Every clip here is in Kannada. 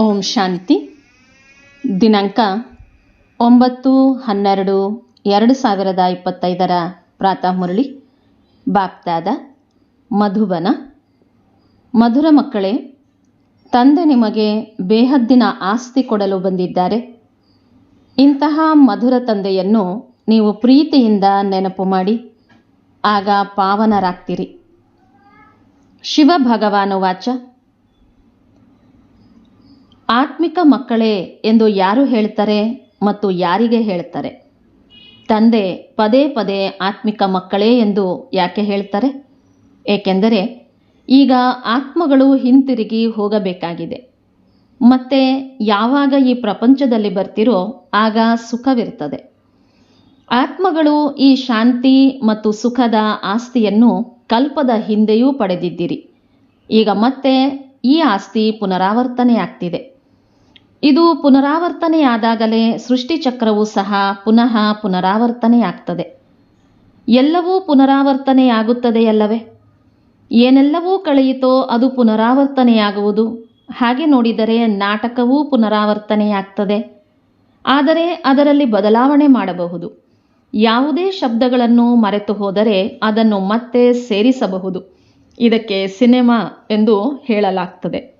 ಓಂ ಶಾಂತಿ. ದಿನಾಂಕ ಒಂಬತ್ತು ಹನ್ನೆರಡು ಎರಡು ಸಾವಿರದ ಇಪ್ಪತ್ತೈದರ ಪ್ರಾತಃ ಮುರಳಿ. ಬಾಪ್ತಾದ ಮಧುಬನ. ಮಧುರ ಮಕ್ಕಳೇ, ತಂದೆ ನಿಮಗೆ ಬೇಹದ್ದಿನ ಆಸ್ತಿ ಕೊಡಲು ಬಂದಿದ್ದಾರೆ. ಇಂತಹ ಮಧುರ ತಂದೆಯನ್ನು ನೀವು ಪ್ರೀತಿಯಿಂದ ನೆನಪು ಮಾಡಿ. ಆಗ ಪಾವನರಾಗ್ತೀರಿ. ಶಿವ ಭಗವಾನು ವಾಚ. ಆತ್ಮಿಕ ಮಕ್ಕಳೇ ಎಂದು ಯಾರು ಹೇಳ್ತಾರೆ ಮತ್ತು ಯಾರಿಗೆ ಹೇಳ್ತಾರೆ? ತಂದೆ ಪದೇ ಪದೇ ಆತ್ಮಿಕ ಮಕ್ಕಳೇ ಎಂದು ಯಾಕೆ ಹೇಳ್ತಾರೆ? ಏಕೆಂದರೆ ಈಗ ಆತ್ಮಗಳು ಹಿಂತಿರುಗಿ ಹೋಗಬೇಕಾಗಿದೆ. ಮತ್ತೆ ಯಾವಾಗ ಈ ಪ್ರಪಂಚದಲ್ಲಿ ಬರ್ತಿರೋ ಆಗ ಸುಖವಿರ್ತದೆ. ಆತ್ಮಗಳು ಈ ಶಾಂತಿ ಮತ್ತು ಸುಖದ ಆಸ್ತಿಯನ್ನು ಕಲ್ಪದ ಹಿಂದೆಯೂ ಪಡೆದಿದ್ದೀರಿ. ಈಗ ಮತ್ತೆ ಈ ಆಸ್ತಿ ಪುನರಾವರ್ತನೆಯಾಗ್ತಿದೆ. ಇದು ಪುನರಾವರ್ತನೆಯಾದಾಗಲೇ ಸೃಷ್ಟಿಚಕ್ರವು ಸಹ ಪುನಃ ಪುನರಾವರ್ತನೆಯಾಗ್ತದೆ. ಎಲ್ಲವೂ ಪುನರಾವರ್ತನೆಯಾಗುತ್ತದೆಯಲ್ಲವೇ? ಏನೆಲ್ಲವೂ ಕಳೆಯಿತೋ ಅದು ಪುನರಾವರ್ತನೆಯಾಗುವುದು. ಹಾಗೆ ನೋಡಿದರೆ ನಾಟಕವೂ ಪುನರಾವರ್ತನೆಯಾಗ್ತದೆ. ಆದರೆ ಅದರಲ್ಲಿ ಬದಲಾವಣೆ ಮಾಡಬಹುದು. ಯಾವುದೇ ಶಬ್ದಗಳನ್ನು ಮರೆತು ಹೋದರೆ ಅದನ್ನು ಮತ್ತೆ ಸೇರಿಸಬಹುದು. ಇದಕ್ಕೆ ಸಿನೆಮಾ ಎಂದು ಹೇಳಲಾಗ್ತದೆ.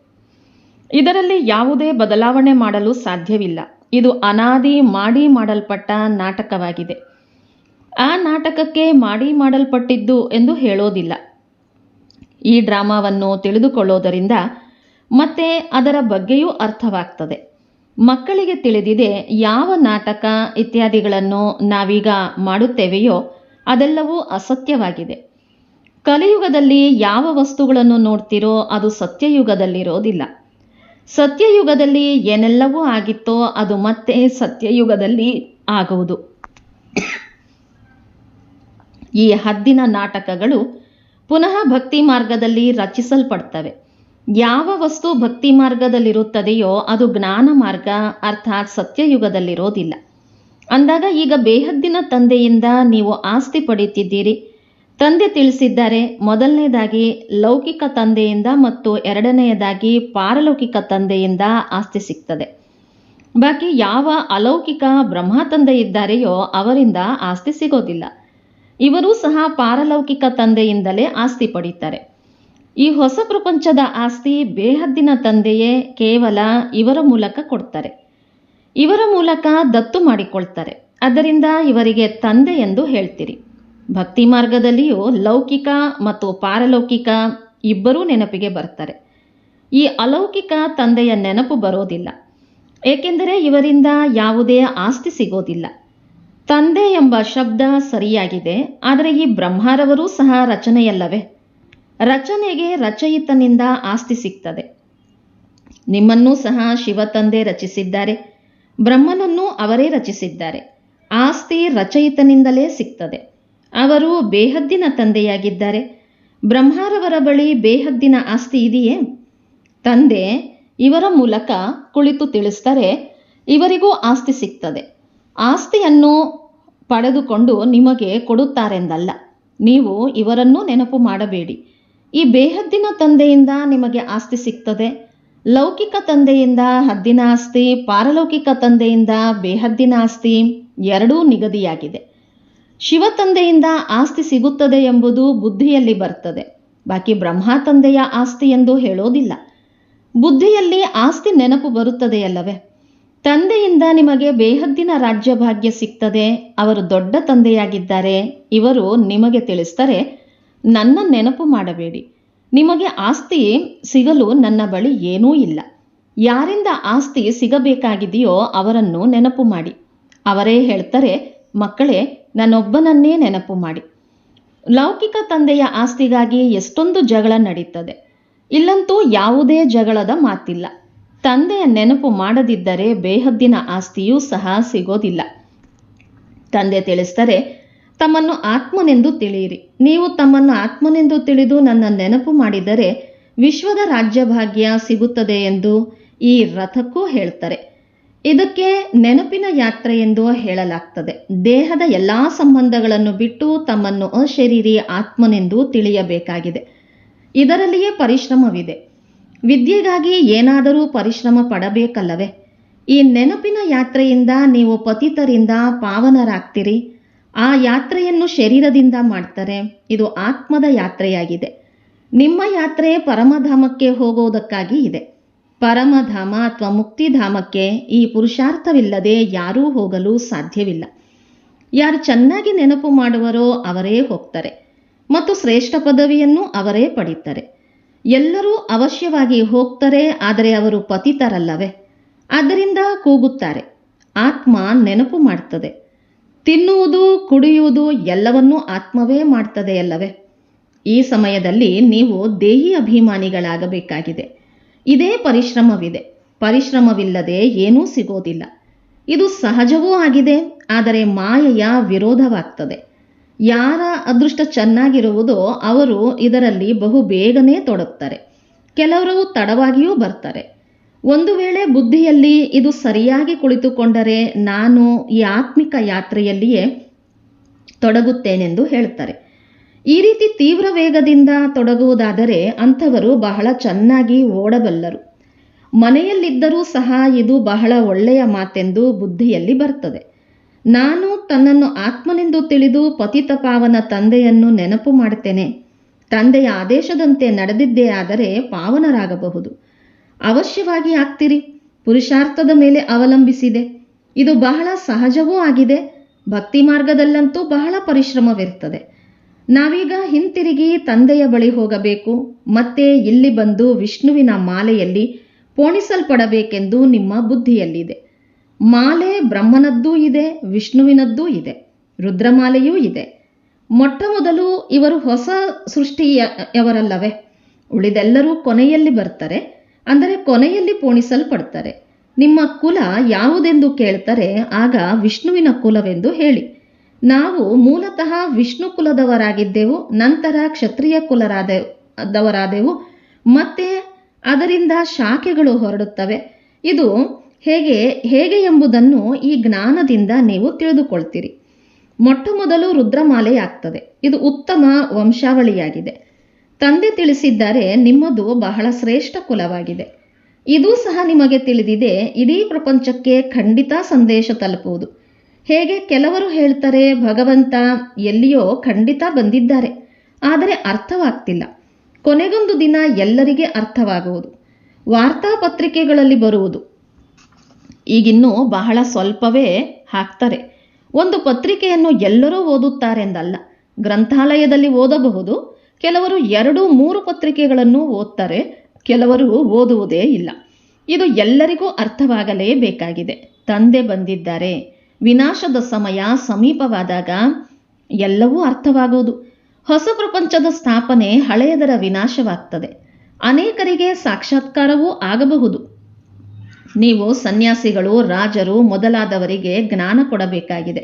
ಇದರಲ್ಲಿ ಯಾವುದೇ ಬದಲಾವಣೆ ಮಾಡಲು ಸಾಧ್ಯವಿಲ್ಲ. ಇದು ಅನಾದಿ ಮಾಡಿ ಮಾಡಲ್ಪಟ್ಟ ನಾಟಕವಾಗಿದೆ. ಆ ನಾಟಕಕ್ಕೆ ಮಾಡಿ ಮಾಡಲ್ಪಟ್ಟಿದ್ದು ಎಂದು ಹೇಳೋದಿಲ್ಲ. ಈ ಡ್ರಾಮಾವನ್ನು ತಿಳಿದುಕೊಳ್ಳೋದರಿಂದ ಮತ್ತೆ ಅದರ ಬಗ್ಗೆಯೂ ಅರ್ಥವಾಗ್ತದೆ. ಮಕ್ಕಳಿಗೆ ತಿಳಿದಿದೆ ಯಾವ ನಾಟಕ ಇತ್ಯಾದಿಗಳನ್ನು ನಾವೀಗ ಮಾಡುತ್ತೇವೆಯೋ ಅದೆಲ್ಲವೂ ಅಸತ್ಯವಾಗಿದೆ. ಕಲಿಯುಗದಲ್ಲಿ ಯಾವ ವಸ್ತುಗಳನ್ನು ನೋಡ್ತಿರೋ ಅದು ಸತ್ಯಯುಗದಲ್ಲಿರೋದಿಲ್ಲ. ಸತ್ಯಯುಗದಲ್ಲಿ ಏನೆಲ್ಲವೂ ಆಗಿತ್ತೋ ಅದು ಮತ್ತೆ ಸತ್ಯಯುಗದಲ್ಲಿ ಆಗುವುದು. ಈ ಹದ್ದಿನ ನಾಟಕಗಳು ಪುನಃ ಭಕ್ತಿ ಮಾರ್ಗದಲ್ಲಿ ರಚಿಸಲ್ಪಡ್ತವೆ. ಯಾವ ವಸ್ತು ಭಕ್ತಿ ಮಾರ್ಗದಲ್ಲಿರುತ್ತದೆಯೋ ಅದು ಜ್ಞಾನ ಮಾರ್ಗ, ಅರ್ಥಾತ್ ಸತ್ಯಯುಗದಲ್ಲಿರೋದಿಲ್ಲ. ಅಂದಾಗ ಈಗ ಬೇಹದ್ದಿನ ತಂದೆಯಿಂದ ನೀವು ಆಸ್ತಿ ಪಡೆಯುತ್ತಿದ್ದೀರಿ. ತಂದೆ ತಿಳಿಸಿದ್ದಾರೆ, ಮೊದಲನೇದಾಗಿ ಲೌಕಿಕ ತಂದೆಯಿಂದ ಮತ್ತು ಎರಡನೆಯದಾಗಿ ಪಾರಲೌಕಿಕ ತಂದೆಯಿಂದ ಆಸ್ತಿ ಸಿಗ್ತದೆ. ಬಾಕಿ ಯಾವ ಅಲೌಕಿಕ ಬ್ರಹ್ಮ ತಂದೆ ಇದ್ದಾರೆಯೋ ಅವರಿಂದ ಆಸ್ತಿ ಸಿಗೋದಿಲ್ಲ. ಇವರೂ ಸಹ ಪಾರಲೌಕಿಕ ತಂದೆಯಿಂದಲೇ ಆಸ್ತಿ ಪಡೀತಾರೆ. ಈ ಹೊಸ ಪ್ರಪಂಚದ ಆಸ್ತಿ ಬೇಹದ್ದಿನ ತಂದೆಯೇ ಕೇವಲ ಇವರ ಮೂಲಕ ಕೊಡ್ತಾರೆ. ಇವರ ಮೂಲಕ ದತ್ತು ಮಾಡಿಕೊಳ್ತಾರೆ. ಅದರಿಂದ ಇವರಿಗೆ ತಂದೆ ಎಂದು ಹೇಳ್ತೀರಿ. ಭಕ್ತಿ ಮಾರ್ಗದಲ್ಲಿಯೂ ಲೌಕಿಕ ಮತ್ತು ಪಾರಲೌಕಿಕ ಇಬ್ಬರೂ ನೆನಪಿಗೆ ಬರ್ತಾರೆ ಈ ಅಲೌಕಿಕ ತಂದೆಯ ನೆನಪು ಬರೋದಿಲ್ಲ. ಏಕೆಂದರೆ ಇವರಿಂದ ಯಾವುದೇ ಆಸ್ತಿ ಸಿಗೋದಿಲ್ಲ. ತಂದೆ ಎಂಬ ಶಬ್ದ ಸರಿಯಾಗಿದೆ, ಆದರೆ ಈ ಬ್ರಹ್ಮಾರವರೂ ಸಹ ರಚನೆಯಲ್ಲವೇ? ರಚನೆಗೆ ರಚಯಿತನಿಂದ ಆಸ್ತಿ ಸಿಗ್ತದೆ. ನಿಮ್ಮನ್ನೂ ಸಹ ಶಿವ ತಂದೆ ರಚಿಸಿದ್ದಾರೆ. ಬ್ರಹ್ಮನನ್ನೂ ಅವರೇ ರಚಿಸಿದ್ದಾರೆ. ಆಸ್ತಿ ರಚಯಿತನಿಂದಲೇ ಸಿಗ್ತದೆ. ಅವರು ಬೇಹದ್ದಿನ ತಂದೆಯಾಗಿದ್ದಾರೆ. ಬ್ರಹ್ಮಾರವರ ಬಳಿ ಬೇಹದ್ದಿನ ಆಸ್ತಿ ಇದೆಯೇ? ತಂದೆ, ಇವರ ಮೂಲಕ ಕುಳಿತು ತಿಳಿಸ್ತಾರೆ ಇವರಿಗೂ ಆಸ್ತಿ ಸಿಗ್ತದೆ. ಆಸ್ತಿಯನ್ನು ಪಡೆದುಕೊಂಡು ನಿಮಗೆ ಕೊಡುತ್ತಾರೆಂದಲ್ಲ, ನೀವು ಇವರನ್ನೂ ನೆನಪು ಮಾಡಬೇಡಿ. ಈ ಬೇಹದ್ದಿನ ತಂದೆಯಿಂದ ನಿಮಗೆ ಆಸ್ತಿ ಸಿಗ್ತದೆ. ಲೌಕಿಕ ತಂದೆಯಿಂದ ಹದ್ದಿನ ಆಸ್ತಿ, ಪಾರಲೌಕಿಕ ತಂದೆಯಿಂದ ಬೇಹದ್ದಿನ ಆಸ್ತಿ ಎರಡೂ ನಿಗದಿಯಾಗಿದೆ. ಶಿವ ತಂದೆಯಿಂದ ಆಸ್ತಿ ಸಿಗುತ್ತದೆ ಎಂಬುದು ಬುದ್ಧಿಯಲ್ಲಿ ಬರ್ತದೆ. ಬಾಕಿ ಬ್ರಹ್ಮ ತಂದೆಯ ಆಸ್ತಿ ಎಂದು ಹೇಳೋದಿಲ್ಲ. ಬುದ್ಧಿಯಲ್ಲಿ ಆಸ್ತಿ ನೆನಪು ಬರುತ್ತದೆಯಲ್ಲವೇ? ತಂದೆಯಿಂದ ನಿಮಗೆ ಬೇಹದ್ದಿನ ರಾಜ್ಯ ಭಾಗ್ಯ ಸಿಗ್ತದೆ. ಅವರು ದೊಡ್ಡ ತಂದೆಯಾಗಿದ್ದಾರೆ. ಇವರು ನಿಮಗೆ ತಿಳಿಸ್ತಾರೆ, ನನ್ನ ನೆನಪು ಮಾಡಬೇಡಿ. ನಿಮಗೆ ಆಸ್ತಿ ಸಿಗಲು ನನ್ನ ಬಳಿ ಏನೂ ಇಲ್ಲ. ಯಾರಿಂದ ಆಸ್ತಿ ಸಿಗಬೇಕಾಗಿದೆಯೋ ಅವರನ್ನು ನೆನಪು ಮಾಡಿ. ಅವರೇ ಹೇಳ್ತಾರೆ, ಮಕ್ಕಳೇ ನನ್ನೊಬ್ಬನನ್ನೇ ನೆನಪು ಮಾಡಿ. ಲೌಕಿಕ ತಂದೆಯ ಆಸ್ತಿಗಾಗಿ ಎಷ್ಟೊಂದು ಜಗಳ ನಡೀತದೆ. ಇಲ್ಲಂತೂ ಯಾವುದೇ ಜಗಳದ ಮಾತಿಲ್ಲ. ತಂದೆಯ ನೆನಪು ಮಾಡದಿದ್ದರೆ ಬೇಹದ್ದಿನ ಆಸ್ತಿಯೂ ಸಹ ಸಿಗೋದಿಲ್ಲ. ತಂದೆ ತಿಳಿಸ್ತಾರೆ ತಮ್ಮನ್ನು ಆತ್ಮನೆಂದು ತಿಳಿಯಿರಿ. ನೀವು ತಮ್ಮನ್ನು ಆತ್ಮನೆಂದು ತಿಳಿದು ನನ್ನ ನೆನಪು ಮಾಡಿದರೆ ವಿಶ್ವದ ರಾಜ್ಯಭಾಗ್ಯ ಸಿಗುತ್ತದೆ ಎಂದು ಈ ರಥಕ್ಕೂ ಹೇಳ್ತಾರೆ. ಇದಕ್ಕೆ ನೆನಪಿನ ಯಾತ್ರೆ ಎಂದು ಹೇಳಲಾಗ್ತದೆ. ದೇಹದ ಎಲ್ಲಾ ಸಂಬಂಧಗಳನ್ನು ಬಿಟ್ಟು ತಮ್ಮನ್ನು ಅಶರೀರಿ ಆತ್ಮನೆಂದು ತಿಳಿಯಬೇಕಾಗಿದೆ. ಇದರಲ್ಲಿಯೇ ಪರಿಶ್ರಮವಿದೆ. ವಿದ್ಯೆಗಾಗಿ ಏನಾದರೂ ಪರಿಶ್ರಮ ಪಡಬೇಕಲ್ಲವೇ? ಈ ನೆನಪಿನ ಯಾತ್ರೆಯಿಂದ ನೀವು ಪತಿತರಿಂದ ಪಾವನರಾಗ್ತೀರಿ? ಆ ಯಾತ್ರೆಯನ್ನು ಶರೀರದಿಂದ ಮಾಡ್ತಾರೆ. ಇದು ಆತ್ಮದ ಯಾತ್ರೆಯಾಗಿದೆ. ನಿಮ್ಮ ಯಾತ್ರೆ ಪರಮಧಾಮಕ್ಕೆ ಹೋಗೋದಕ್ಕಾಗಿ ಇದೆ. ಪರಮಧಾಮ ಅಥವಾ ಮುಕ್ತಿಧಾಮಕ್ಕೆ ಈ ಪುರುಷಾರ್ಥವಿಲ್ಲದೆ ಯಾರೂ ಹೋಗಲು ಸಾಧ್ಯವಿಲ್ಲ. ಯಾರು ಚೆನ್ನಾಗಿ ನೆನಪು ಮಾಡುವರೋ ಅವರೇ ಹೋಗ್ತಾರೆ. ಮತ್ತು ಶ್ರೇಷ್ಠ ಪದವಿಯನ್ನು ಅವರೇ ಪಡೀತಾರೆ. ಎಲ್ಲರೂ ಅವಶ್ಯವಾಗಿ ಹೋಗ್ತಾರೆ, ಆದರೆ ಅವರು ಪತಿತರಲ್ಲವೇ? ಆದ್ದರಿಂದ ಕೂಗುತ್ತಾರೆ. ಆತ್ಮ ನೆನಪು ಮಾಡ್ತದೆ. ತಿನ್ನುವುದು, ಕುಡಿಯುವುದು ಎಲ್ಲವನ್ನೂ ಆತ್ಮವೇ ಮಾಡ್ತದೆ ಅಲ್ಲವೇ ಈ ಸಮಯದಲ್ಲಿ ನೀವು ದೇಹಿ ಅಭಿಮಾನಿಗಳಾಗಬೇಕಾಗಿದೆ. ಇದೇ ಪರಿಶ್ರಮವಿದೆ. ಪರಿಶ್ರಮವಿಲ್ಲದೆ ಏನೂ ಸಿಗೋದಿಲ್ಲ. ಇದು ಸಹಜವೂ ಆಗಿದೆ, ಆದರೆ ಮಾಯೆಯ ವಿರೋಧವಾಗ್ತದೆ. ಯಾರ ಅದೃಷ್ಟ ಚೆನ್ನಾಗಿರುವುದೋ ಅವರು ಇದರಲ್ಲಿ ಬಹು ಬೇಗನೆ ತೊಡಗ್ತಾರೆ. ಕೆಲವರು ತಡವಾಗಿಯೂ ಬರ್ತಾರೆ. ಒಂದು ವೇಳೆ ಬುದ್ಧಿಯಲ್ಲಿ ಇದು ಸರಿಯಾಗಿ ಕುಳಿತುಕೊಂಡರೆ ನಾನು ಈ ಆತ್ಮಿಕ ಯಾತ್ರೆಯಲ್ಲಿಯೇ ತೊಡಗುತ್ತೇನೆಂದು ಹೇಳ್ತಾರೆ. ಈ ರೀತಿ ತೀವ್ರ ವೇಗದಿಂದ ತೊಡಗುವುದಾದರೆ ಅಂಥವರು ಬಹಳ ಚೆನ್ನಾಗಿ ಓಡಬಲ್ಲರು. ಮನೆಯಲ್ಲಿದ್ದರೂ ಸಹ ಇದು ಬಹಳ ಒಳ್ಳೆಯ ಮಾತೆಂದು ಬುದ್ಧಿಯಲ್ಲಿ ಬರ್ತದೆ. ನಾನು ತನ್ನನ್ನು ಆತ್ಮನೆಂದು ತಿಳಿದು ಪತಿತ ಪಾವನ ತಂದೆಯನ್ನು ನೆನಪು ಮಾಡ್ತೇನೆ. ತಂದೆಯ ಆದೇಶದಂತೆ ನಡೆದಿದ್ದೇ ಆದರೆ ಪಾವನರಾಗಬಹುದು. ಅವಶ್ಯವಾಗಿ ಆಗ್ತಿರಿ. ಪುರುಷಾರ್ಥದ ಮೇಲೆ ಅವಲಂಬಿಸಿದೆ. ಇದು ಬಹಳ ಸಹಜವೂ ಆಗಿದೆ. ಭಕ್ತಿ ಮಾರ್ಗದಲ್ಲಂತೂ ಬಹಳ ಪರಿಶ್ರಮವಿರ್ತದೆ. ನಾವೀಗ ಹಿಂತಿರುಗಿ ತಂದೆಯ ಬಳಿ ಹೋಗಬೇಕು. ಮತ್ತೆ ಇಲ್ಲಿ ಬಂದು ವಿಷ್ಣುವಿನ ಮಾಲೆಯಲ್ಲಿ ಪೋಣಿಸಲ್ಪಡಬೇಕೆಂದು ನಿಮ್ಮ ಬುದ್ಧಿಯಲ್ಲಿದೆ. ಮಾಲೆ ಬ್ರಹ್ಮನದ್ದೂ ಇದೆ, ವಿಷ್ಣುವಿನದ್ದೂ ಇದೆ, ರುದ್ರಮಾಲೆಯೂ ಇದೆ. ಮೊಟ್ಟ ಮೊದಲು ಇವರು ಹೊಸ ಸೃಷ್ಟಿಯವರಲ್ಲವೇ? ಉಳಿದೆಲ್ಲರೂ ಕೊನೆಯಲ್ಲಿ ಬರ್ತಾರೆ, ಅಂದರೆ ಕೊನೆಯಲ್ಲಿ ಪೋಣಿಸಲ್ಪಡ್ತಾರೆ. ನಿಮ್ಮ ಕುಲ ಯಾವುದೆಂದು ಕೇಳ್ತಾರೆ, ಆಗ ವಿಷ್ಣುವಿನ ಕುಲವೆಂದು ಹೇಳಿ. ನಾವು ಮೂಲತಃ ವಿಷ್ಣು ಕುಲದವರಾಗಿದ್ದೆವು, ನಂತರ ಕ್ಷತ್ರಿಯ ಕುಲರಾದವರಾದೆವು ಮತ್ತೆ ಅದರಿಂದ ಶಾಖೆಗಳು ಹೊರಡುತ್ತವೆ. ಇದು ಹೇಗೆ ಹೇಗೆ ಎಂಬುದನ್ನು ಈ ಜ್ಞಾನದಿಂದ ನೀವು ತಿಳಿದುಕೊಳ್ತೀರಿ. ಮೊಟ್ಟ ಮೊದಲು ರುದ್ರಮಾಲೆ ಆಗ್ತದೆ ಇದು ಉತ್ತಮ ವಂಶಾವಳಿಯಾಗಿದೆ. ತಂದೆ ತಿಳಿಸಿದ್ದಾರೆ, ನಿಮ್ಮದು ಬಹಳ ಶ್ರೇಷ್ಠ ಕುಲವಾಗಿದೆ. ಇದೂ ಸಹ ನಿಮಗೆ ತಿಳಿದಿದೆ, ಇಡೀ ಪ್ರಪಂಚಕ್ಕೆ ಖಂಡಿತ ಸಂದೇಶ ತಲುಪುವುದು. ಹೇಗೆ ಕೆಲವರು ಹೇಳ್ತಾರೆ ಭಗವಂತ ಎಲ್ಲಿಯೋ ಖಂಡಿತ ಬಂದಿದ್ದಾರೆ. ಆದರೆ ಅರ್ಥವಾಗ್ತಿಲ್ಲ. ಕೊನೆಗೊಂದು ದಿನ ಎಲ್ಲರಿಗೆ ಅರ್ಥವಾಗುವುದು. ವಾರ್ತಾಪತ್ರಿಕೆಗಳಲ್ಲಿ ಬರುವುದು. ಈಗಿನ್ನೂ ಬಹಳ ಸ್ವಲ್ಪವೇ ಹಾಕ್ತಾರೆ. ಒಂದು ಪತ್ರಿಕೆಯನ್ನು ಎಲ್ಲರೂ ಓದುತ್ತಾರೆಂದಲ್ಲ. ಗ್ರಂಥಾಲಯದಲ್ಲಿ ಓದಬಹುದು. ಕೆಲವರು ಎರಡು ಮೂರು ಪತ್ರಿಕೆಗಳನ್ನು ಓದ್ತಾರೆ. ಕೆಲವರು ಓದುವುದೇ ಇಲ್ಲ. ಇದು ಎಲ್ಲರಿಗೂ ಅರ್ಥವಾಗಲೇಬೇಕಾಗಿದೆ. ತಂದೆ ಬಂದಿದ್ದಾರೆ. ವಿನಾಶದ ಸಮಯ ಸಮೀಪವಾದಾಗ ಎಲ್ಲವೂ ಅರ್ಥವಾಗುವುದು. ಹೊಸ ಪ್ರಪಂಚದ ಸ್ಥಾಪನೆ ಹಳೆಯದರ ವಿನಾಶವಾಗ್ತದೆ. ಅನೇಕರಿಗೆ ಸಾಕ್ಷಾತ್ಕಾರವೂ ಆಗಬಹುದು. ನೀವು ಸನ್ಯಾಸಿಗಳು, ರಾಜರು ಮೊದಲಾದವರಿಗೆ ಜ್ಞಾನ ಕೊಡಬೇಕಾಗಿದೆ.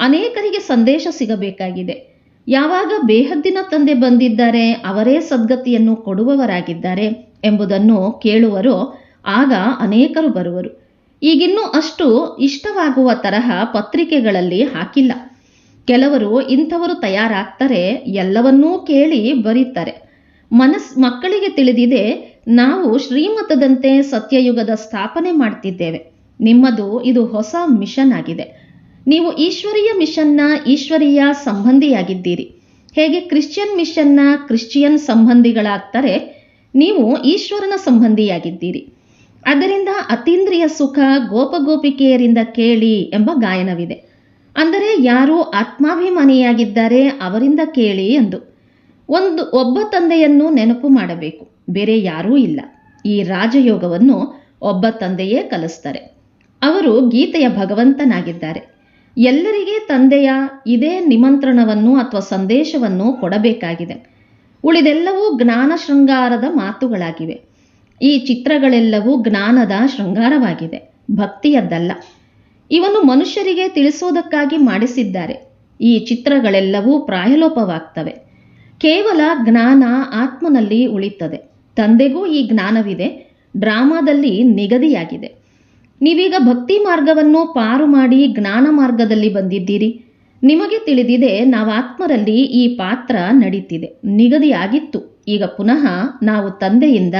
ಅನೇಕರಿಗೆ ಸಂದೇಶ ಸಿಗಬೇಕಾಗಿದೆ. ಯಾವಾಗ ಬೇಹದ್ದಿನ ತಂದೆ ಬಂದಿದ್ದಾರೆ, ಅವರೇ ಸದ್ಗತಿಯನ್ನು ಕೊಡುವವರಾಗಿದ್ದಾರೆ ಎಂಬುದನ್ನು ಕೇಳುವರು. ಆಗ ಅನೇಕರು ಬರುವರು. ಈಗಿನ್ನೂ ಅಷ್ಟು ಇಷ್ಟವಾಗುವ ತರಹ ಪತ್ರಿಕೆಗಳಲ್ಲಿ ಹಾಕಿಲ್ಲ. ಕೆಲವರು ಇಂಥವರು ತಯಾರಾಗ್ತಾರೆ, ಎಲ್ಲವನ್ನೂ ಕೇಳಿ ಬರೀತಾರೆ. ಮನಸ್, ಮಕ್ಕಳಿಗೆ ತಿಳಿದಿದೆ, ನಾವು ಶ್ರೀಮತದಂತೆ ಸತ್ಯಯುಗದ ಸ್ಥಾಪನೆ ಮಾಡ್ತಿದ್ದೇವೆ. ನಿಮ್ಮದು ಇದು ಹೊಸ ಮಿಷನ್ ಆಗಿದೆ. ನೀವು ಈಶ್ವರೀಯ ಮಿಷನ್ನ ಈಶ್ವರೀಯ ಸಂಬಂಧಿಯಾಗಿದ್ದೀರಿ. ಹೇಗೆ ಕ್ರಿಶ್ಚಿಯನ್ ಮಿಷನ್ನ ಕ್ರಿಶ್ಚಿಯನ್ ಸಂಬಂಧಿಗಳಾಗ್ತಾರೆ, ನೀವು ಈಶ್ವರನ ಸಂಬಂಧಿಯಾಗಿದ್ದೀರಿ. ಅದರಿಂದ ಅತೀಂದ್ರಿಯ ಸುಖ ಗೋಪಗೋಪಿಕೆಯರಿಂದ ಕೇಳಿ ಎಂಬ ಗಾಯನವಿದೆ. ಅಂದರೆ ಯಾರು ಆತ್ಮಾಭಿಮಾನಿಯಾಗಿದ್ದಾರೆ ಅವರಿಂದ ಕೇಳಿ ಎಂದು. ಒಂದು ಒಬ್ಬ ತಂದೆಯನ್ನು ನೆನಪು ಮಾಡಬೇಕು. ಬೇರೆ ಯಾರೂ ಇಲ್ಲ. ಈ ರಾಜಯೋಗವನ್ನು ಒಬ್ಬ ತಂದೆಯೇ ಕಲಿಸ್ತಾರೆ. ಅವರು ಗೀತೆಯ ಭಗವಂತನಾಗಿದ್ದಾರೆ. ಎಲ್ಲರಿಗೆ ತಂದೆಯ ಇದೇ ನಿಮಂತ್ರಣವನ್ನು ಅಥವಾ ಸಂದೇಶವನ್ನು ಕೊಡಬೇಕಾಗಿದೆ. ಉಳಿದೆಲ್ಲವೂ ಜ್ಞಾನ ಶೃಂಗಾರದ ಮಾತುಗಳಾಗಿವೆ. ಈ ಚಿತ್ರಗಳೆಲ್ಲವೂ ಜ್ಞಾನದ ಶೃಂಗಾರವಾಗಿದೆ, ಭಕ್ತಿಯದ್ದಲ್ಲ. ಇವನ್ನು ಮನುಷ್ಯರಿಗೆ ತಿಳಿಸೋದಕ್ಕಾಗಿ ಮಾಡಿಸಿದ್ದಾರೆ. ಈ ಚಿತ್ರಗಳೆಲ್ಲವೂ ಪ್ರಾಯಲೋಪವಾಗ್ತವೆ. ಕೇವಲ ಜ್ಞಾನ ಆತ್ಮನಲ್ಲಿ ಉಳಿತದೆ ತಂದೆಗೂ ಈ ಜ್ಞಾನವಿದೆ, ಡ್ರಾಮಾದಲ್ಲಿ ನಿಗದಿಯಾಗಿದೆ. ನೀವೀಗ ಭಕ್ತಿ ಮಾರ್ಗವನ್ನು ಪಾರು ಮಾಡಿ ಜ್ಞಾನ ಮಾರ್ಗದಲ್ಲಿ ಬಂದಿದ್ದೀರಿ. ನಿಮಗೆ ತಿಳಿದಿದೆ, ನಾವು ಆತ್ಮರಲ್ಲಿ ಈ ಪಾತ್ರ ನಡೀತಿದೆ. ನಿಗದಿಯಾಗಿತ್ತು. ಈಗ ಪುನಃ ನಾವು ತಂದೆಯಿಂದ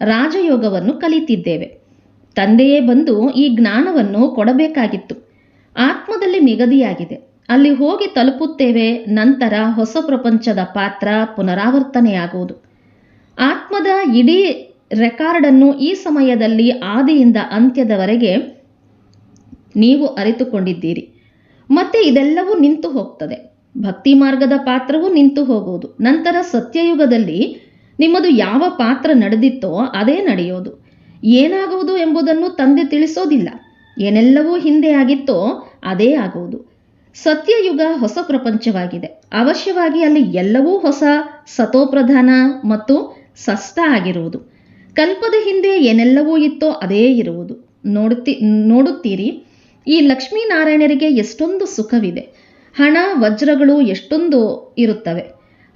ರಾಜಯೋಗವನ್ನು ಕಲಿತಿದ್ದೇವೆ. ತಂದೆಯೇ ಬಂದು ಈ ಜ್ಞಾನವನ್ನು ಕೊಡಬೇಕಾಗಿತ್ತು. ಆತ್ಮದಲ್ಲಿ ನಿಗದಿಯಾಗಿದೆ. ಅಲ್ಲಿ ಹೋಗಿ ತಲುಪುತ್ತೇವೆ, ನಂತರ ಹೊಸ ಪ್ರಪಂಚದ ಪಾತ್ರ ಪುನರಾವರ್ತನೆಯಾಗುವುದು. ಆತ್ಮದ ಇಡೀ ರೆಕಾರ್ಡನ್ನು ಈ ಸಮಯದಲ್ಲಿ ಆದಿಯಿಂದ ಅಂತ್ಯದವರೆಗೆ ನೀವು ಅರಿತುಕೊಂಡಿದ್ದೀರಿ. ಮತ್ತೆ ಇದೆಲ್ಲವೂ ನಿಂತು ಹೋಗ್ತದೆ. ಭಕ್ತಿ ಮಾರ್ಗದ ಪಾತ್ರವೂ ನಿಂತು ಹೋಗುವುದು. ನಂತರ ಸತ್ಯಯುಗದಲ್ಲಿ ನಿಮ್ಮದು ಯಾವ ಪಾತ್ರ ನಡೆದಿತ್ತೋ ಅದೇ ನಡೆಯೋದು. ಏನಾಗುವುದು ಎಂಬುದನ್ನು ತಂದೆ ತಿಳಿಸೋದಿಲ್ಲ. ಏನೆಲ್ಲವೂ ಹಿಂದೆ ಆಗಿತ್ತೋ ಅದೇ ಆಗುವುದು. ಸತ್ಯಯುಗ ಹೊಸ ಪ್ರಪಂಚವಾಗಿದೆ. ಅವಶ್ಯವಾಗಿ ಅಲ್ಲಿ ಎಲ್ಲವೂ ಹೊಸ ಸತೋಪ್ರಧಾನ ಮತ್ತು ಸಸ್ತ ಆಗಿರುವುದು. ಕಲ್ಪದ ಹಿಂದೆ ಏನೆಲ್ಲವೂ ಇತ್ತೋ ಅದೇ ಇರುವುದು. ನೋಡುತ್ತಿ ನೋಡುತ್ತೀರಿ, ಈ ಲಕ್ಷ್ಮೀನಾರಾಯಣರಿಗೆ ಎಷ್ಟೊಂದು ಸುಖವಿದೆ. ಹಣ, ವಜ್ರಗಳು ಎಷ್ಟೊಂದು ಇರುತ್ತವೆ.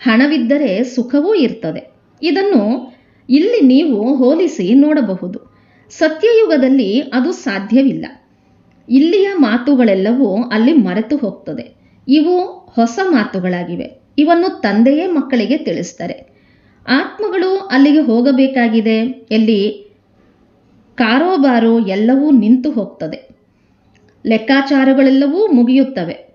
ಹಣವಿದ್ದರೆ ಸುಖವೂ ಇರ್ತದೆ. ಇದನ್ನು ಇಲ್ಲಿ ನೀವು ಹೋಲಿಸಿ ನೋಡಬಹುದು. ಸತ್ಯಯುಗದಲ್ಲಿ ಅದು ಸಾಧ್ಯವಿಲ್ಲ. ಇಲ್ಲಿಯ ಮಾತುಗಳೆಲ್ಲವೂ ಅಲ್ಲಿ ಮರೆತು ಹೋಗ್ತದೆ. ಇವು ಹೊಸ ಮಾತುಗಳಾಗಿವೆ. ಇವನ್ನು ತಂದೆಯೇ ಮಕ್ಕಳಿಗೆ ತಿಳಿಸ್ತಾರೆ. ಆತ್ಮಗಳು ಅಲ್ಲಿಗೆ ಹೋಗಬೇಕಾಗಿದೆ. ಎಲ್ಲಿ? ಕಾರೋಬಾರು ಎಲ್ಲವೂ ನಿಂತು ಹೋಗ್ತದೆ. ಲೆಕ್ಕಾಚಾರಗಳೆಲ್ಲವೂ ಮುಗಿಯುತ್ತವೆ.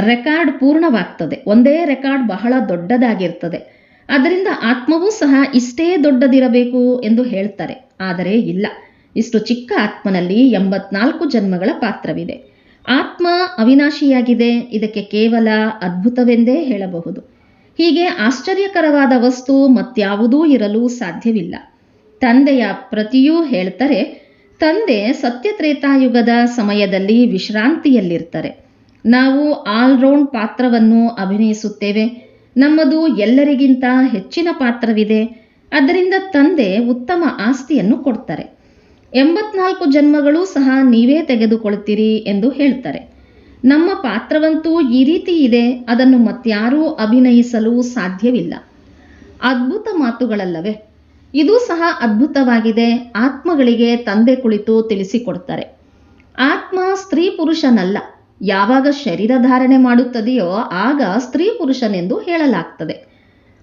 ರೆಕಾರ್ಡ್ ಪೂರ್ಣವಾಗ್ತದೆ. ಒಂದೇ ರೆಕಾರ್ಡ್ ಬಹಳ ದೊಡ್ಡದಾಗಿರ್ತದೆ. ಅದರಿಂದ ಆತ್ಮವೂ ಸಹ ಇಷ್ಟೇ ದೊಡ್ಡದಿರಬೇಕು ಎಂದು ಹೇಳ್ತಾರೆ. ಆದರೆ ಇಲ್ಲ. ಇಷ್ಟು ಚಿಕ್ಕ ಆತ್ಮನಲ್ಲಿ ಎಂಬತ್ನಾಲ್ಕು ಜನ್ಮಗಳ ಪಾತ್ರವಿದೆ. ಆತ್ಮ ಅವಿನಾಶಿಯಾಗಿದೆ. ಇದಕ್ಕೆ ಕೇವಲ ಅದ್ಭುತವೆಂದೇ ಹೇಳಬಹುದು. ಹೀಗೆ ಆಶ್ಚರ್ಯಕರವಾದ ವಸ್ತು ಮತ್ಯಾವುದೂ ಇರಲು ಸಾಧ್ಯವಿಲ್ಲ. ತಂದೆಯ ಪ್ರತಿಯೂ ಹೇಳ್ತಾರೆ, ತಂದೆ ಸತ್ಯತ್ರೇತಾಯುಗದ ಸಮಯದಲ್ಲಿ ವಿಶ್ರಾಂತಿಯಲ್ಲಿರ್ತಾರೆ. ನಾವು ಆಲ್ರೌಂಡ್ ಪಾತ್ರವನ್ನು ಅಭಿನಯಿಸುತ್ತೇವೆ. ನಮ್ಮದು ಎಲ್ಲರಿಗಿಂತ ಹೆಚ್ಚಿನ ಪಾತ್ರವಿದೆ. ಅದರಿಂದ ತಂದೆ ಉತ್ತಮ ಆಸ್ತಿಯನ್ನು ಕೊಡ್ತಾರೆ. ಎಂಬತ್ನಾಲ್ಕು ಜನ್ಮಗಳು ಸಹ ನೀವೇ ತೆಗೆದುಕೊಳ್ತೀರಿ ಎಂದು ಹೇಳ್ತಾರೆ. ನಮ್ಮ ಪಾತ್ರವಂತೂ ಈ ರೀತಿ ಇದೆ. ಅದನ್ನು ಮತ್ಯಾರೂ ಅಭಿನಯಿಸಲು ಸಾಧ್ಯವಿಲ್ಲ. ಅದ್ಭುತ ಮಾತುಗಳಲ್ಲವೇ? ಇದು ಸಹ ಅದ್ಭುತವಾಗಿದೆ. ಆತ್ಮಗಳಿಗೆ ತಂದೆ ಕುಳಿತು ತಿಳಿಸಿಕೊಡ್ತಾರೆ. ಆತ್ಮ ಸ್ತ್ರೀ ಪುರುಷನಲ್ಲ. ಯಾವಾಗ ಶರೀರ ಧಾರಣೆ ಮಾಡುತ್ತದೆಯೋ ಆಗ ಸ್ತ್ರೀ ಪುರುಷನೆಂದು ಹೇಳಲಾಗ್ತದೆ.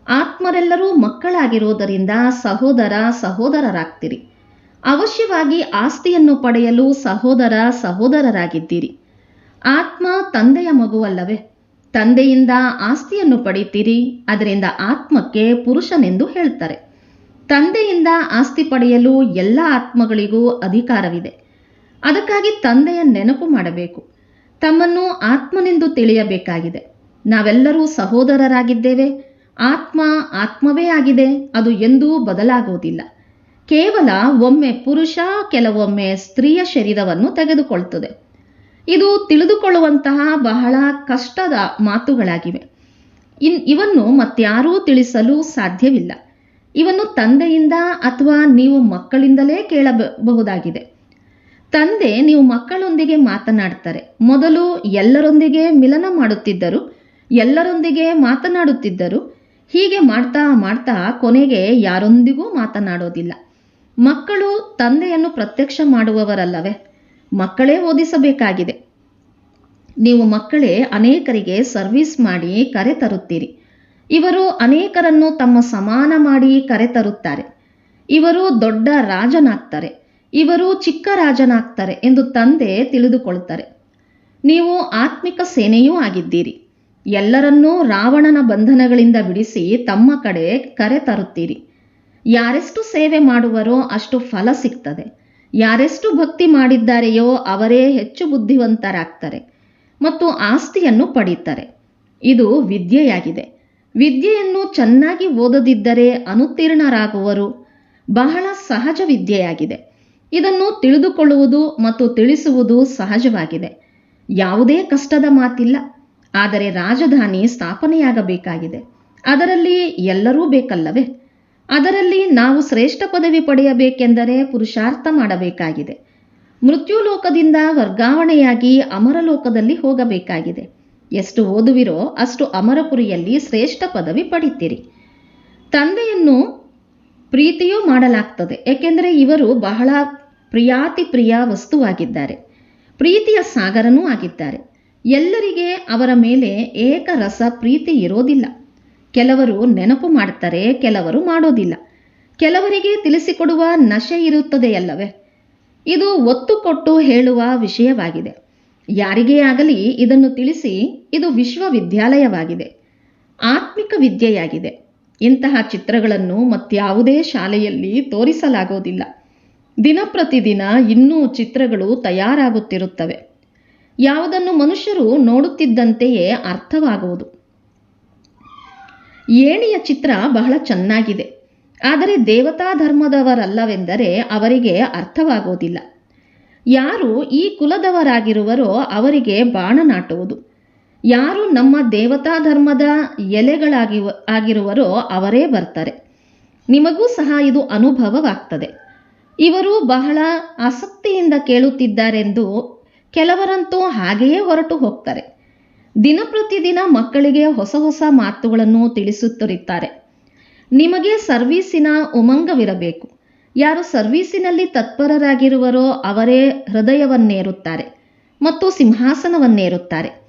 ಆತ್ಮರೆಲ್ಲರೂ ಮಕ್ಕಳಾಗಿರುವುದರಿಂದ ಸಹೋದರ ಸಹೋದರರಾಗ್ತಿರಿ. ಅವಶ್ಯವಾಗಿ ಆಸ್ತಿಯನ್ನು ಪಡೆಯಲು ಸಹೋದರ ಸಹೋದರರಾಗಿದ್ದೀರಿ. ಆತ್ಮ ತಂದೆಯ ಮಗುವಲ್ಲವೇ? ತಂದೆಯಿಂದ ಆಸ್ತಿಯನ್ನು ಪಡೆಯುತ್ತೀರಿ, ಅದರಿಂದ ಆತ್ಮಕ್ಕೆ ಪುರುಷನೆಂದು ಹೇಳ್ತಾರೆ. ತಂದೆಯಿಂದ ಆಸ್ತಿ ಪಡೆಯಲು ಎಲ್ಲ ಆತ್ಮಗಳಿಗೂ ಅಧಿಕಾರವಿದೆ. ಅದಕ್ಕಾಗಿ ತಂದೆಯ ನೆನಪು ಮಾಡಬೇಕು. ತಮ್ಮನ್ನು ಆತ್ಮನೆಂದು ತಿಳಿಯಬೇಕಾಗಿದೆ. ನಾವೆಲ್ಲರೂ ಸಹೋದರರಾಗಿದ್ದೇವೆ. ಆತ್ಮ ಆತ್ಮವೇ ಆಗಿದೆ. ಅದು ಎಂದೂ ಬದಲಾಗುವುದಿಲ್ಲ. ಕೇವಲ ಒಮ್ಮೆ ಪುರುಷ, ಕೆಲವೊಮ್ಮೆ ಸ್ತ್ರೀಯ ಶರೀರವನ್ನು ತೆಗೆದುಕೊಳ್ತದೆ. ಇದು ತಿಳಿದುಕೊಳ್ಳುವಂತಹ ಬಹಳ ಕಷ್ಟದ ಮಾತುಗಳಾಗಿವೆ. ಇನ್ ಇವನ್ನು ಮತ್ಯಾರೂ ತಿಳಿಸಲು ಸಾಧ್ಯವಿಲ್ಲ. ಇವನ್ನು ತಂದೆಯಿಂದ ಅಥವಾ ನೀವು ಮಕ್ಕಳಿಂದಲೇ ಕೇಳಬಹುದಾಗಿದೆ. ತಂದೆ ನೀವು ಮಕ್ಕಳೊಂದಿಗೆ ಮಾತನಾಡ್ತಾರೆ. ಮೊದಲು ಎಲ್ಲರೊಂದಿಗೆ ಮಿಲನ ಮಾಡುತ್ತಿದ್ದರು, ಎಲ್ಲರೊಂದಿಗೆ ಮಾತನಾಡುತ್ತಿದ್ದರು. ಹೀಗೆ ಮಾಡ್ತಾ ಮಾಡ್ತಾ ಕೊನೆಗೆ ಯಾರೊಂದಿಗೂ ಮಾತನಾಡೋದಿಲ್ಲ. ಮಕ್ಕಳು ತಂದೆಯನ್ನು ಪ್ರತ್ಯಕ್ಷ ಮಾಡುವವರಲ್ಲವೇ? ಮಕ್ಕಳೇ ಓದಿಸಬೇಕಾಗಿದೆ. ನೀವು ಮಕ್ಕಳೇ ಅನೇಕರಿಗೆ ಸರ್ವಿಸ್ ಮಾಡಿ ಕರೆ ತರುತ್ತೀರಿ. ಇವರು ಅನೇಕರನ್ನು ತಮ್ಮ ಸಮಾನ ಮಾಡಿ ಕರೆ ತರುತ್ತಾರೆ. ಇವರು ದೊಡ್ಡ ರಾಜನಾಗ್ತಾರೆ. ಇವರು ಚಿಕ್ಕ ರಾಜನಾಗ್ತಾರೆ ಎಂದು ತಂದೆ ತಿಳಿದುಕೊಳ್ತಾರೆ ನೀವು ಆತ್ಮಿಕ ಸೇನೆಯೂ ಆಗಿದ್ದೀರಿ. ಎಲ್ಲರನ್ನೂ ರಾವಣನ ಬಂಧನಗಳಿಂದ ಬಿಡಿಸಿ ತಮ್ಮ ಕಡೆ ಕರೆ ತರುತ್ತೀರಿ. ಯಾರೆಷ್ಟು ಸೇವೆ ಮಾಡುವರೋ ಅಷ್ಟು ಫಲ ಸಿಗ್ತದೆ. ಯಾರೆಷ್ಟು ಭಕ್ತಿ ಮಾಡಿದ್ದಾರೆಯೋ ಅವರೇ ಹೆಚ್ಚು ಬುದ್ಧಿವಂತರಾಗ್ತಾರೆ ಮತ್ತು ಆಸ್ತಿಯನ್ನು ಪಡೀತಾರೆ. ಇದು ವಿದ್ಯೆಯಾಗಿದೆ. ವಿದ್ಯೆಯನ್ನು ಚೆನ್ನಾಗಿ ಓದದಿದ್ದರೆ ಅನುತ್ತೀರ್ಣರಾಗುವರು. ಬಹಳ ಸಹಜ ವಿದ್ಯೆಯಾಗಿದೆ. ಇದನ್ನು ತಿಳಿದುಕೊಳ್ಳುವುದು ಮತ್ತು ತಿಳಿಸುವುದು ಸಹಜವಾಗಿದೆ. ಯಾವುದೇ ಕಷ್ಟದ ಮಾತಿಲ್ಲ. ಆದರೆ ರಾಜಧಾನಿ ಸ್ಥಾಪನೆಯಾಗಬೇಕಾಗಿದೆ. ಅದರಲ್ಲಿ ಎಲ್ಲರೂ ಬೇಕಲ್ಲವೇ? ಅದರಲ್ಲಿ ನಾವು ಶ್ರೇಷ್ಠ ಪದವಿ ಪಡೆಯಬೇಕೆಂದರೆ ಪುರುಷಾರ್ಥ ಮಾಡಬೇಕಾಗಿದೆ. ಮೃತ್ಯುಲೋಕದಿಂದ ವರ್ಗಾವಣೆಯಾಗಿ ಅಮರಲೋಕದಲ್ಲಿ ಹೋಗಬೇಕಾಗಿದೆ. ಎಷ್ಟು ಓದುವಿರೋ ಅಷ್ಟು ಅಮರಪುರಿಯಲ್ಲಿ ಶ್ರೇಷ್ಠ ಪದವಿ ಪಡಿತೀರಿ. ತಂದೆಯನ್ನು ಪ್ರೀತಿಯೂ ಮಾಡಲಾಗ್ತದೆ. ಏಕೆಂದರೆ ಇವರು ಬಹಳ ಪ್ರಿಯಾತಿ ಪ್ರಿಯ ವಸ್ತುವಾಗಿದ್ದಾರೆ. ಪ್ರೀತಿಯ ಸಾಗರನೂ ಆಗಿದ್ದಾರೆ. ಎಲ್ಲರಿಗೆ ಅವರ ಮೇಲೆ ಏಕರಸ ಪ್ರೀತಿ ಇರೋದಿಲ್ಲ. ಕೆಲವರು ನೆನಪು ಮಾಡ್ತಾರೆ, ಕೆಲವರು ಮಾಡೋದಿಲ್ಲ. ಕೆಲವರಿಗೆ ತಿಳಿಸಿಕೊಡುವ ನಶೆ ಇರುತ್ತದೆಯಲ್ಲವೇ ಇದು ಒತ್ತು ಕೊಟ್ಟು ಹೇಳುವ ವಿಷಯವಾಗಿದೆ. ಯಾರಿಗೇ ಆಗಲಿ ಇದನ್ನು ತಿಳಿಸಿ, ಇದು ವಿಶ್ವವಿದ್ಯಾಲಯವಾಗಿದೆ. ಆತ್ಮಿಕ ವಿದ್ಯೆಯಾಗಿದೆ. ಇಂತಹ ಚಿತ್ರಗಳನ್ನು ಮತ್ಯಾವುದೇ ಶಾಲೆಯಲ್ಲಿ ತೋರಿಸಲಾಗೋದಿಲ್ಲ. ದಿನ ಪ್ರತಿದಿನ ಇನ್ನೂ ಚಿತ್ರಗಳು ತಯಾರಾಗುತ್ತಿರುತ್ತವೆ. ಯಾವುದನ್ನು ಮನುಷ್ಯರು ನೋಡುತ್ತಿದ್ದಂತೆಯೇ ಅರ್ಥವಾಗುವುದು. ಏಣಿಯ ಚಿತ್ರ ಬಹಳ ಚೆನ್ನಾಗಿದೆ. ಆದರೆ ದೇವತಾ ಧರ್ಮದವರಲ್ಲವೆಂದರೆ ಅವರಿಗೆ ಅರ್ಥವಾಗುವುದಿಲ್ಲ ಯಾರು ಈ ಕುಲದವರಾಗಿರುವರೋ ಅವರಿಗೆ ಬಾಣ ನಾಟುವುದು. ಯಾರು ನಮ್ಮ ದೇವತಾ ಧರ್ಮದ ಎಲೆಗಳಾಗಿ ಆಗಿರುವರೋ ಅವರೇ ಬರ್ತಾರೆ. ನಿಮಗೂ ಸಹ ಇದು ಅನುಭವವಾಗ್ತದೆ. ಇವರು ಬಹಳ ಆಸಕ್ತಿಯಿಂದ ಕೇಳುತ್ತಿದ್ದಾರೆಂದು ಕೆಲವರಂತೂ ಹಾಗೆಯೇ ಹೊರಟು ಹೋಗ್ತಾರೆ. ದಿನ ಪ್ರತಿದಿನ ಮಕ್ಕಳಿಗೆ ಹೊಸ ಹೊಸ ಮಾತುಗಳನ್ನು ತಿಳಿಸುತ್ತಿರುತ್ತಾರೆ. ನಿಮಗೆ ಸರ್ವೀಸಿನ ಉಮಂಗವಿರಬೇಕು. ಯಾರು ಸರ್ವೀಸಿನಲ್ಲಿ ತತ್ಪರರಾಗಿರುವರೋ ಅವರೇ ಹೃದಯವನ್ನೇರುತ್ತಾರೆ ಮತ್ತು ಸಿಂಹಾಸನವನ್ನೇರುತ್ತಾರೆ.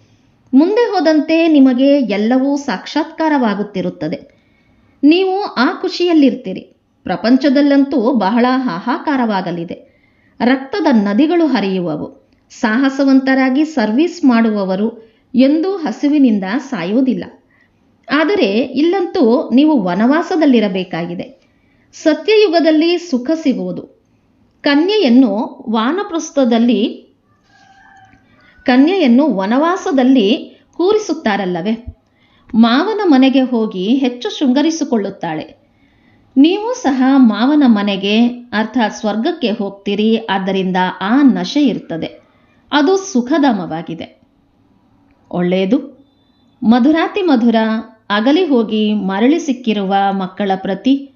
ಮುಂದೆ ಹೋದಂತೆ ನಿಮಗೆ ಎಲ್ಲವೂ ಸಾಕ್ಷಾತ್ಕಾರವಾಗುತ್ತಿರುತ್ತದೆ. ನೀವು ಆ ಖುಷಿಯಲ್ಲಿರ್ತೀರಿ. ಪ್ರಪಂಚದಲ್ಲಂತೂ ಬಹಳ ಹಾಹಾಕಾರವಾಗಲಿದೆ. ರಕ್ತದ ನದಿಗಳು ಹರಿಯುವವು. ಸಾಹಸವಂತರಾಗಿ ಸರ್ವಿಸ್ ಮಾಡುವವರು ಎಂದೂ ಹಸಿವಿನಿಂದ ಸಾಯುವುದಿಲ್ಲ. ಆದರೆ ಇಲ್ಲಂತೂ ನೀವು ವನವಾಸದಲ್ಲಿರಬೇಕಾಗಿದೆ. ಸತ್ಯಯುಗದಲ್ಲಿ ಸುಖ ಸಿಗುವುದು. ಕನ್ಯೆಯನ್ನು ವಾನಪ್ರಸ್ಥದಲ್ಲಿ ಕನ್ಯೆಯನ್ನು ವನವಾಸದಲ್ಲಿ ಕೂರಿಸುತ್ತಾರಲ್ಲವೇ? ಮಾವನ ಮನೆಗೆ ಹೋಗಿ ಹೆಚ್ಚು ಶೃಂಗರಿಸಿಕೊಳ್ಳುತ್ತಾಳೆ. ನೀವು ಸಹ ಮಾವನ ಮನೆಗೆ, ಅರ್ಥಾತ್ ಸ್ವರ್ಗಕ್ಕೆ ಹೋಗ್ತೀರಿ, ಆದ್ದರಿಂದ ಆ ನಶೆ ಇರುತ್ತದೆ ಅದು ಸುಖಧಾಮವಾಗಿದೆ. ಒಳ್ಳೆಯದು. ಮಧುರಾತಿ ಮಧುರ, ಅಗಲಿ ಹೋಗಿ ಮರಳಿ ಸಿಕ್ಕಿರುವ ಮಕ್ಕಳ ಪ್ರತಿ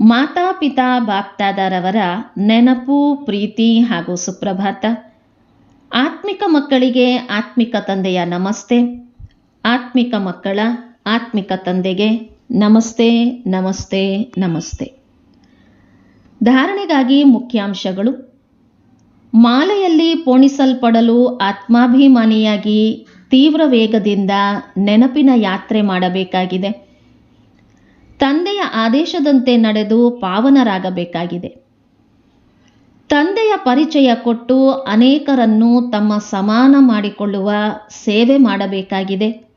ಮಾತಾಪಿತಾ ಬಾಪ್ತಾದರವರ ನೆನಪು, ಪ್ರೀತಿ ಹಾಗೂ ಸುಪ್ರಭಾತ. ಆತ್ಮಿಕ ಮಕ್ಕಳಿಗೆ ಆತ್ಮಿಕ ತಂದೆಯ ನಮಸ್ತೆ. ಆತ್ಮಿಕ ಮಕ್ಕಳ ಆತ್ಮಿಕ ತಂದೆಗೆ ನಮಸ್ತೆ ನಮಸ್ತೆ ನಮಸ್ತೆ. ಧಾರಣೆಗಾಗಿ ಮುಖ್ಯಾಂಶಗಳು. ಮಾಲೆಯಲ್ಲಿ ಪೋಣಿಸಲ್ಪಡಲು ಆತ್ಮಾಭಿಮಾನಿಯಾಗಿ ತೀವ್ರ ವೇಗದಿಂದ ನೆನಪಿನ ಯಾತ್ರೆ ಮಾಡಬೇಕಾಗಿದೆ. ತಂದೆಯ ಆದೇಶದಂತೆ ನಡೆದು ಪಾವನರಾಗಬೇಕಾಗಿದೆ. ತಂದೆಯ ಪರಿಚಯ ಕೊಟ್ಟು ಅನೇಕರನ್ನು ತಮ್ಮ ಸಮಾನ ಮಾಡಿಕೊಳ್ಳುವ ಸೇವೆ ಮಾಡಬೇಕಾಗಿದೆ.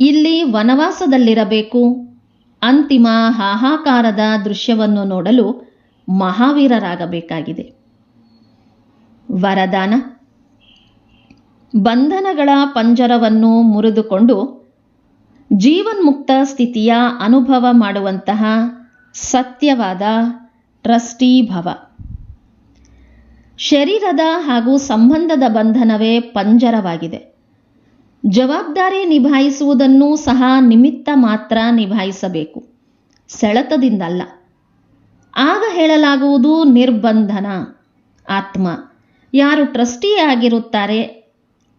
ಇಲ್ಲಿ ವನವಾಸದಲ್ಲಿರಬೇಕು. ಅಂತಿಮ ಹಾಹಾಕಾರದ ದೃಶ್ಯವನ್ನು ನೋಡಲು ಮಹಾವೀರರಾಗಬೇಕಾಗಿದೆ. ವರದಾನ. ಬಂಧನಗಳ ಪಂಜರವನ್ನು ಮುರಿದುಕೊಂಡು ಜೀವನ್ಮುಕ್ತ ಸ್ಥಿತಿಯ ಅನುಭವ ಮಾಡುವಂತಹ ಸತ್ಯವಾದ ಟ್ರಸ್ಟಿ ಭವ ಶರೀರದ ಹಾಗೂ ಸಂಬಂಧದ ಬಂಧನವೇ ಪಂಜರವಾಗಿದೆ. ಜವಾಬ್ದಾರಿ ನಿಭಾಯಿಸುವುದನ್ನು ಸಹ ನಿಮಿತ್ತ ಮಾತ್ರ ನಿಭಾಯಿಸಬೇಕು. ಸೆಳೆತದಿಂದಲ್ಲ. ಆಗ ಹೇಳಲಾಗುವುದು ನಿರ್ಬಂಧನ. ಆತ್ಮ. ಯಾರು ಟ್ರಸ್ಟಿ ಆಗಿರುತ್ತಾರೆ,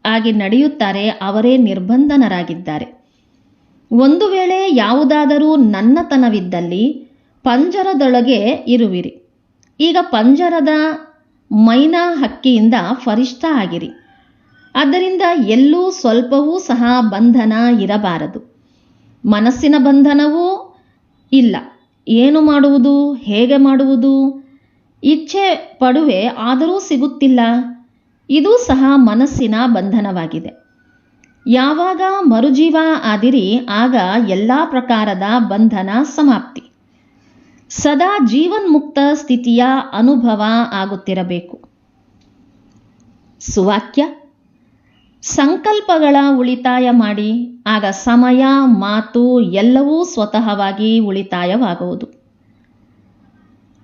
ಆಗಿ ನಡೆಯುತ್ತಾರೆ, ಅವರೇ ನಿರ್ಬಂಧನರಾಗಿದ್ದಾರೆ. ಒಂದು ವೇಳೆ ಯಾವುದಾದರೂ ನನ್ನತನವಿದ್ದಲ್ಲಿ ಪಂಜರದೊಳಗೆ ಇರುವಿರಿ. ಈಗ ಪಂಜರದ ಮೈನಾ ಹಕ್ಕಿಯಿಂದ ಫರಿಷ್ಠ ಆಗಿರಿ. ಆದ್ದರಿಂದ ಎಲ್ಲೂ ಸ್ವಲ್ಪವೂ ಸಹ ಬಂಧನ ಇರಬಾರದು. ಮನಸ್ಸಿನ ಬಂಧನವೂ ಇಲ್ಲ. ಏನು ಮಾಡುವುದು, ಹೇಗೆ ಮಾಡುವುದು? ಇಚ್ಛೆ ಪಡುವೆ ಆದರೂ ಸಿಗುತ್ತಿಲ್ಲ. ಇದು ಸಹ ಮನಸ್ಸಿನ ಬಂಧನವಾಗಿದೆ. ಯಾವಾಗ ಮರುಜೀವ ಆದಿರಿ, ಆಗ ಎಲ್ಲ ಪ್ರಕಾರದ ಬಂಧನ ಸಮಾಪ್ತಿ. ಸದಾ ಜೀವನ್ಮುಕ್ತ ಸ್ಥಿತಿಯ ಅನುಭವ ಆಗುತ್ತಿರಬೇಕು. ಸುವಾಕ್ಯ, ಸಂಕಲ್ಪಗಳ ಉಳಿತಾಯ ಮಾಡಿ, ಆಗ ಸಮಯ, ಮಾತು ಎಲ್ಲವೂ ಸ್ವತಃವಾಗಿ ಉಳಿತಾಯವಾಗುವುದು.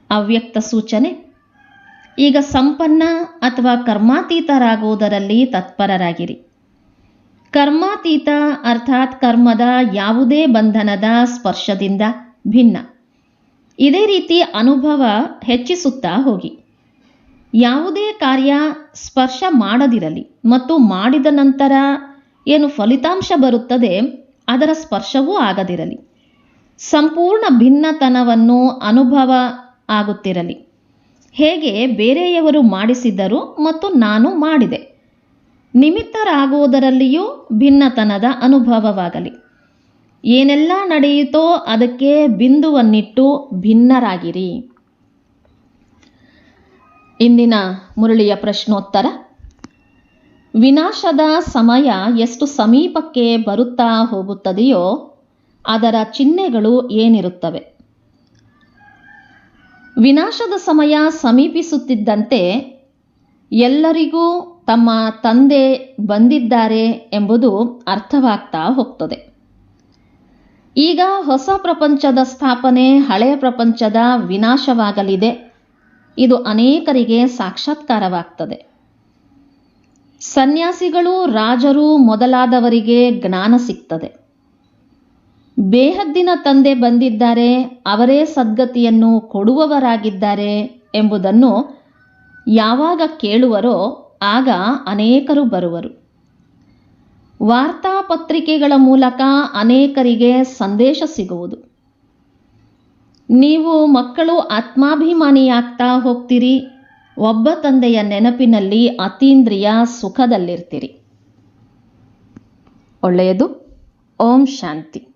ಅವ್ಯಕ್ತ ಸೂಚನೆ, ಈಗ ಸಂಪನ್ನ ಅಥವಾ ಕರ್ಮಾತೀತರಾಗುವುದರಲ್ಲಿ ತತ್ಪರರಾಗಿರಿ. ಕರ್ಮಾತೀತ ಅರ್ಥಾತ್ ಕರ್ಮದ ಯಾವುದೇ ಬಂಧನದ ಸ್ಪರ್ಶದಿಂದ ಭಿನ್ನ. ಇದೇ ರೀತಿ ಅನುಭವ ಹೆಚ್ಚಿಸುತ್ತಾ ಹೋಗಿ. ಯಾವುದೇ ಕಾರ್ಯ ಸ್ಪರ್ಶ ಮಾಡದಿರಲಿ ಮತ್ತು ಮಾಡಿದ ನಂತರ ಏನು ಫಲಿತಾಂಶ ಬರುತ್ತದೆ ಅದರ ಸ್ಪರ್ಶವೂ ಆಗದಿರಲಿ. ಸಂಪೂರ್ಣ ಭಿನ್ನತನವನ್ನು ಅನುಭವ ಆಗುತ್ತಿರಲಿ. ಹೇಗೆ ಬೇರೆಯವರು ಮಾಡಿಸಿದ್ದರು ಮತ್ತು ನಾನು ಮಾಡಿದೆ. ನಿಮಿತ್ತರಾಗುವುದರಲ್ಲಿಯೂ ಭಿನ್ನತನದ ಅನುಭವವಾಗಲಿ. ಏನೆಲ್ಲ ನಡೆಯಿತೋ ಅದಕ್ಕೆ ಬಿಂದುವನ್ನಿಟ್ಟು ಭಿನ್ನರಾಗಿರಿ. ಇಂದಿನ ಮುರಳಿಯ ಪ್ರಶ್ನೋತ್ತರ. ವಿನಾಶದ ಸಮಯ ಎಷ್ಟು ಸಮೀಪಕ್ಕೆ ಬರುತ್ತಾ ಹೋಗುತ್ತದೆಯೋ ಅದರ ಚಿಹ್ನೆಗಳು ಏನಿರುತ್ತವೆ. ವಿನಾಶದ ಸಮಯ ಸಮೀಪಿಸುತ್ತಿದ್ದಂತೆ ಎಲ್ಲರಿಗೂ ತಮ್ಮ ತಂದೆ ಬಂದಿದ್ದಾರೆ ಎಂಬುದು ಅರ್ಥವಾಗ್ತಾ ಹೋಗ್ತದೆ. ಈಗ ಹೊಸ ಪ್ರಪಂಚದ ಸ್ಥಾಪನೆ, ಹಳೆಯ ಪ್ರಪಂಚದ ವಿನಾಶವಾಗಲಿದೆ. ಇದು ಅನೇಕರಿಗೆ ಸಾಕ್ಷಾತ್ಕಾರವಾಗ್ತದೆ. ಸನ್ಯಾಸಿಗಳು, ರಾಜರು ಮೊದಲಾದವರಿಗೆ ಜ್ಞಾನ ಸಿಗ್ತದೆ. ಬೇಹದ್ದಿನ ತಂದೆ ಬಂದಿದ್ದಾರೆ, ಅವರೇ ಸದ್ಗತಿಯನ್ನು ಕೊಡುವವರಾಗಿದ್ದಾರೆ ಎಂಬುದನ್ನು ಯಾವಾಗ ಕೇಳುವರೋ ಆಗ ಅನೇಕರು ಬರುವರು. ವಾರ್ತಾಪತ್ರಿಕೆಗಳ ಮೂಲಕ ಅನೇಕರಿಗೆ ಸಂದೇಶ ಸಿಗುವುದು. ನೀವು ಮಕ್ಕಳು ಆತ್ಮಾಭಿಮಾನಿಯಾಗ್ತಾ ಹೋಗ್ತೀರಿ. ಒಬ್ಬ ತಂದೆಯ ನೆನಪಿನಲ್ಲಿ ಅತೀಂದ್ರಿಯ ಸುಖದಲ್ಲಿರ್ತೀರಿ. ಒಳ್ಳೆಯದು. ಓಂ ಶಾಂತಿ.